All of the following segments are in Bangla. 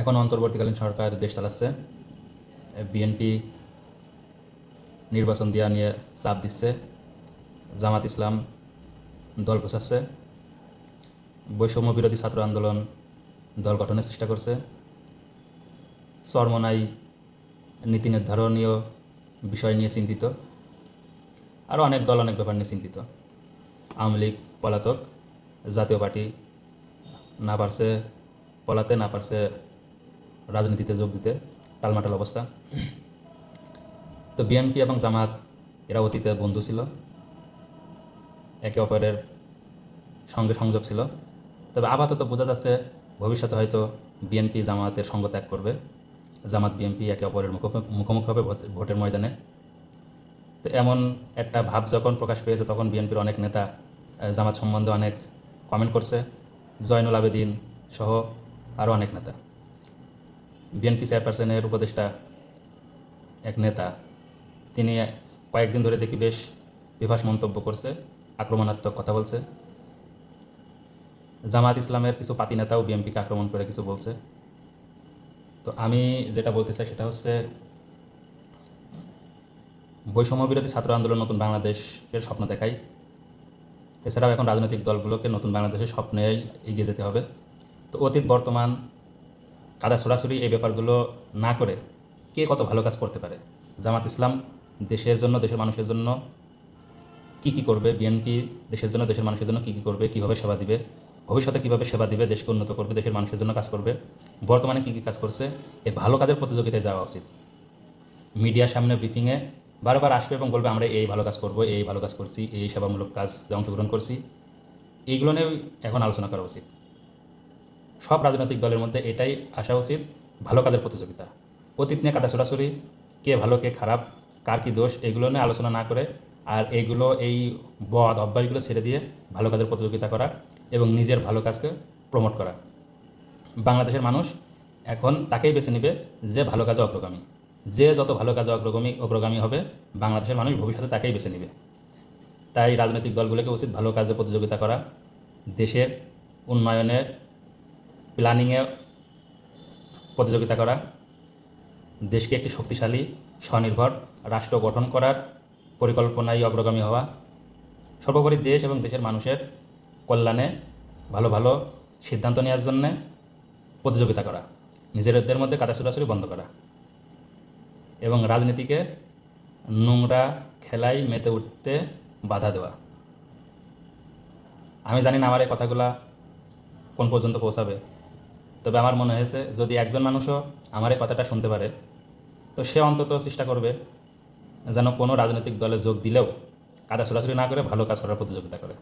এখন অন্তর্বর্তীকালীন সরকার দেশ চালাচ্ছে। বিএনপি নির্বাচন দেওয়া নিয়ে চাপ দিচ্ছে। জামাত ইসলাম দল গোছাচ্ছে বৈষম্য বিরোধী ছাত্র আন্দোলন দল গঠনের চেষ্টা করছে। চরমনাই নীতি নির্ধারণীয় বিষয় নিয়ে চিন্তিত। আরও অনেক দল অনেক ব্যাপার নিয়ে চিন্তিত। আওয়ামী লীগ পলাতক জাতীয় পার্টি না পারছে, পলাতে না পারছে রাজনীতিতে যোগ দিতে, টালমাটাল অবস্থা। তো বিএনপি এবং জামাত, এরা অতীতে বন্ধু ছিল। একে অপরের সঙ্গে সংযোগ ছিল। তবে আপাতত বোঝা যাচ্ছে, ভবিষ্যতে হয়তো বিএনপি, জামাতের সঙ্গ ত্যাগ করবে। জামাত, বিএনপি একে অপরের মুখোমুখি মুখোমুখি হবে ভোট- ভোটের ময়দানে। তো এমন একটা ভাব যখন প্রকাশ পেয়েছে, তখন বিএনপির অনেক নেতা জামাত সম্বন্ধে অনেক কমেন্ট করছে। জয়নুল আবেদিন সহ আরও অনেক নেতা। বিএনপি চেয়ারপারসনের উপদেষ্টা এক নেতা, তিনি কয়েকদিন ধরে দেখি বেশ বিভাস মন্তব্য করছে, আক্রমণাত্মক কথা বলছে। জামাত ইসলামের কিছু পাতি নেতাও বিএনপিকে আক্রমণ করে কিছু বলছে। তো আমি যেটা বলতে চাই সেটা হচ্ছে বৈষম্য বিরোধী ছাত্র আন্দোলন নতুন বাংলাদেশের স্বপ্ন দেখাই এছাড়াও এখন রাজনৈতিক দলগুলোকে নতুন বাংলাদেশের স্বপ্নেই এগিয়ে যেতে হবে। তো অতীত, বর্তমান কাদা সরাসরি এই ব্যাপারগুলো না করে কে কত ভালো কাজ করতে পারে? জামাত ইসলাম দেশের জন্য, দেশের মানুষের জন্য কি কি করবে? বিএনপি দেশের জন্য, দেশের মানুষের জন্য কি কি করবে? কীভাবে সেবা দিবে? ভবিষ্যতে কীভাবে সেবা দিবে? দেশকে উন্নত করবে, দেশের মানুষের জন্য কাজ করবে। বর্তমানে কি কি কাজ করছে? এই ভালো কাজের প্রতিযোগিতায় যাওয়া উচিত। মিডিয়ার সামনে ব্রিফিংয়ে বারবার আসবে এবং বলবে, আমরা এই ভালো কাজ করব, এই ভালো কাজ করছি, এই সেবামূলক কাজ অংশগ্রহণ করছি। এইগুলো নিয়ে এখন আলোচনা করা উচিত। সব রাজনৈতিক দলের মধ্যে এটাই আসা উচিত। ভালো কাজের প্রতিযোগিতা। অতীত নিয়ে কাটা সরাসরি কে ভালো, কে খারাপ, কার কী দোষ, এগুলো নিয়ে আলোচনা না করে আর এইগুলো এই বদ অভ্যাসগুলো ছেড়ে দিয়ে ভালো কাজের প্রতিযোগিতা করা এবং নিজের ভালো কাজকে প্রমোট করা। বাংলাদেশের মানুষ এখন তাকেই বেছে নেবে যে ভালো কাজে অগ্রগামী। যে যত ভালো কাজে অগ্রগামী অগ্রগামী হবে, বাংলাদেশের মানুষ ভবিষ্যতে তাকেই বেছে নেবে। তাই রাজনৈতিক দলগুলোকে উচিত ভালো কাজে প্রতিযোগিতা করা। দেশের উন্নয়নের প্ল্যানিংয়ে প্রতিযোগিতা করা, দেশকে একটি শক্তিশালী, স্বনির্ভর রাষ্ট্র গঠন করার পরিকল্পনায় অগ্রগামী হওয়া, সর্বোপরি দেশ এবং দেশের মানুষের কল্যাণে ভালো ভালো সিদ্ধান্ত নেওয়ার জন্যে প্রতিযোগিতা করা নিজেদের মধ্যে কাদা সরাসরি বন্ধ করা এবং রাজনীতিকে নোংরা খেলায় মেতে উঠতে বাধা দেওয়া। আমি জানি না আমার এই কথাগুলা কোন পর্যন্ত পৌঁছাবে। তবে আমার মনে হয়েছে যদি একজন মানুষও আমার এই কথাটা শুনতে পারে, তো সে অন্তত চেষ্টা করবে যেন কোনো রাজনৈতিক দলে যোগ দিলেও কাদা ছোড়াছুড়ি না করে ভালো কাজ করার প্রতিযোগিতা করে।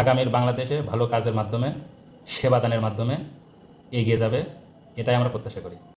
আগামীর বাংলাদেশে ভালো কাজের মাধ্যমে সেবাদানের মাধ্যমে এগিয়ে যাবে, এটাই আমরা প্রত্যাশা করি।